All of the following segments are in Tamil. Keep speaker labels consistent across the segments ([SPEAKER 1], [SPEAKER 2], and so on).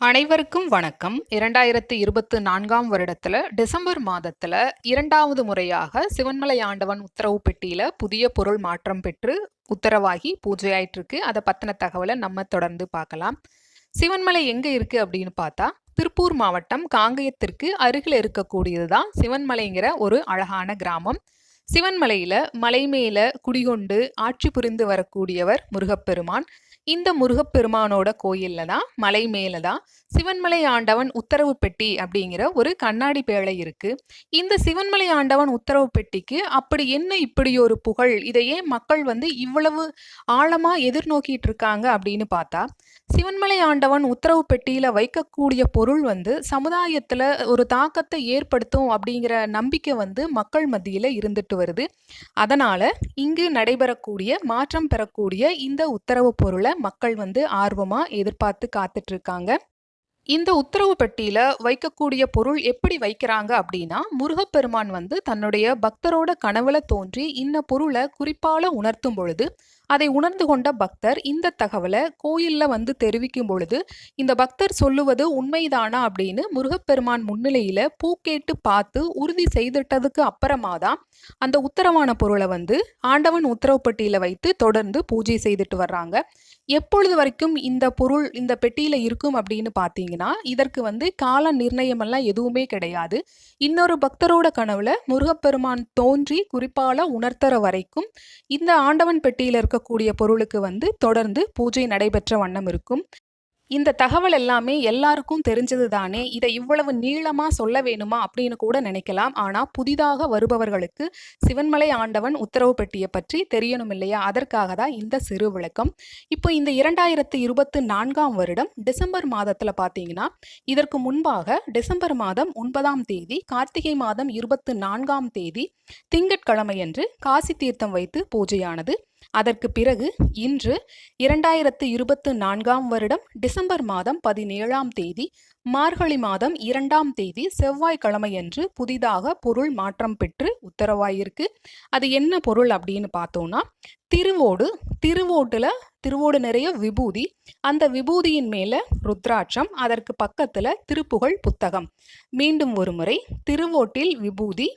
[SPEAKER 1] அனைவருக்கும் வணக்கம். இரண்டாயிரத்தி இருபத்து நான்காம் வருடத்துல டிசம்பர் மாதத்துல இரண்டாவது முறையாக சிவன்மலை ஆண்டவன் உத்தரவு பெட்டியில புதிய பொருள் மாற்றம் பெற்று உத்தரவாகி பூஜையாயிட்டு இருக்கு அதை பத்தின தகவலை நம்ம தொடர்ந்து பார்க்கலாம். சிவன்மலை எங்க இருக்கு அப்படின்னு பார்த்தா திருப்பூர் மாவட்டம் காங்கயத்திற்கு அருகில் இருக்கக்கூடியதுதான் சிவன்மலைங்கிற ஒரு அழகான கிராமம். சிவன்மலையில மலை மேல குடிகொண்டு ஆட்சி புரிந்து வரக்கூடியவர் முருகப்பெருமான். இந்த முருகப்பெருமானோட கோயில்ல தான் மலை மேல தான் சிவன்மலை ஆண்டவன் உத்தரவு பெட்டி அப்படிங்கிற ஒரு கண்ணாடி பேழை இருக்கு. இந்த சிவன்மலை ஆண்டவன் உத்தரவு பெட்டிக்கு அப்படி என்ன இப்படி ஒரு புகழ்? இதையே மக்கள் வந்து இவ்வளவு ஆழமா எதிர்நோக்கிட்டு இருக்காங்க அப்படின்னு பார்த்தா சிவன்மலை ஆண்டவன் உத்தரவு பெட்டியில் வைக்கக்கூடிய பொருள் வந்து சமுதாயத்தில் ஒரு தாக்கத்தை ஏற்படுத்தும் அப்படிங்கிற நம்பிக்கை வந்து மக்கள் மத்தியில் இருந்துட்டு வருது. அதனால் இங்கு நடைபெறக்கூடிய மாற்றம் பெறக்கூடிய இந்த உத்தரவு பொருளை மக்கள் வந்து ஆர்வமாக எதிர்பார்த்து காத்துட்ருக்காங்க. இந்த உத்தரவு பெட்டியில வைக்கக்கூடிய பொருள் எப்படி வைக்கிறாங்க அப்படின்னா முருகப்பெருமான் வந்து தன்னுடைய பக்தரோட கனவுல தோன்றி இந்த பொருளை குறிப்பால உணர்த்தும் பொழுது அதை உணர்ந்து கொண்ட பக்தர் இந்த தகவலை கோயிலில் வந்து தெரிவிக்கும் பொழுது இந்த பக்தர் சொல்லுவது உண்மைதானா அப்படின்னு முருகப்பெருமான் முன்னிலையில் பூ கேட்டு பார்த்து உறுதி செய்துட்டதுக்கு அப்புறமா தான் அந்த உத்தரவான பொருளை வந்து ஆண்டவன் உத்தரவுப்பட்டியில் வைத்து தொடர்ந்து பூஜை செய்துட்டு வர்றாங்க. எப்பொழுது வரைக்கும் இந்த பொருள் இந்த பெட்டியில் இருக்கும் அப்படின்னு பார்த்தீங்கன்னா இதற்கு வந்து கால நிர்ணயமெல்லாம் எதுவுமே கிடையாது. இன்னொரு பக்தரோட கனவுல முருகப்பெருமான் தோன்றி குறிப்பால உணர்த்துற வரைக்கும் இந்த ஆண்டவன் பெட்டியில் இருக்க இருக்கக்கூடிய பொருளுக்கு வந்து தொடர்ந்து பூஜை நடைபெற்ற வண்ணம் இருக்கும். இந்த தகவல் எல்லாமே எல்லாருக்கும் தெரிஞ்சது தானே இதை இவ்வளவு நீளமாக சொல்ல வேணுமா அப்படின்னு கூட நினைக்கலாம். ஆனால் புதிதாக வருபவர்களுக்கு சிவன்மலை ஆண்டவன் உத்தரவு பெட்டியை பற்றி தெரியணும் இல்லையா? அதற்காக தான் இந்த சிறு விளக்கம். இப்போ இந்த இரண்டாயிரத்து இருபத்து நான்காம் வருடம் டிசம்பர் மாதத்தில் பார்த்தீங்கன்னா இதற்கு முன்பாக டிசம்பர் மாதம் ஒன்பதாம் தேதி கார்த்திகை மாதம் இருபத்து நான்காம் தேதி திங்கட்கிழமையன்று காசி தீர்த்தம் வைத்து பூஜையானது. அதற்கு பிறகு இன்று இரண்டாயிரத்து இருபத்து நான்காம் வருடம் டிசம்பர் மாதம் பதினேழாம் தேதி மார்கழி மாதம் இரண்டாம் தேதி செவ்வாய்க்கிழமையன்று புதிதாக பொருள் மாற்றம் பெற்று உத்தரவாயிருக்கு. அது என்ன பொருள் அப்படின்னு பார்த்தோம்னா திருவோடு திருவோட்டில் திருவோடு நிறைய விபூதி அந்த விபூதியின் மேலே ருத்ராட்சம் அதற்கு பக்கத்தில் திருப்புகழ் புத்தகம். மீண்டும் ஒரு முறை திருவோட்டில் விபூதி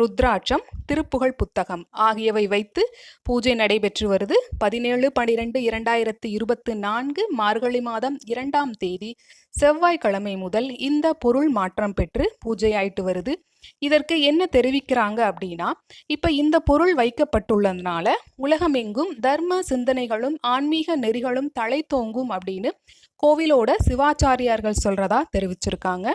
[SPEAKER 1] ருத்ராட்சம் திருப்புகழ் புத்தகம் ஆகியவை வைத்து பூஜை நடைபெற்று வருது. பதினேழு பனிரெண்டு இரண்டாயிரத்து இருபத்து நான்கு மார்கழி மாதம் இரண்டாம் தேதி செவ்வாய்க்கிழமை முதல் இந்த பொருள் மாற்றம் பெற்று பூஜை ஆயிட்டு வருது. இதற்கு என்ன தெரிவிக்கிறாங்க அப்படின்னா இப்போ இந்த பொருள் வைக்கப்பட்டுள்ளதுனால உலகமெங்கும் தர்ம சிந்தனைகளும் ஆன்மீக நெறிகளும் தலை தோங்கும் அப்படின்னு கோவிலோட சிவாச்சாரியார்கள் சொல்றதா தெரிவிச்சிருக்காங்க.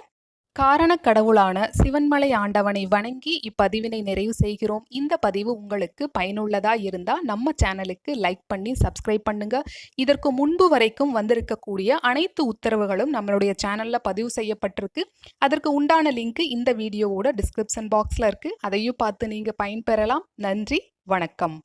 [SPEAKER 1] காரண கடவுளான சிவன்மலை ஆண்டவனை வணங்கி இப்பதிவினை நிறைவு செய்கிறோம். இந்த பதிவு உங்களுக்கு பயனுள்ளதா இருந்தா நம்ம சேனலுக்கு லைக் பண்ணி சப்ஸ்கிரைப் பண்ணுங்க. இதற்கு முன்பு வரைக்கும் வந்திருக்கக்கூடிய அனைத்து உத்தரவுகளும் நம்மளுடைய சேனல்ல பதிவு செய்யப்பட்டிருக்கு. அதற்கு உண்டான லிங்க் இந்த வீடியோவோட டிஸ்கிரிப்ஷன் பாக்ஸ்ல இருக்கு. அதையும் பார்த்து நீங்க பயன்பெறலாம். நன்றி வணக்கம்.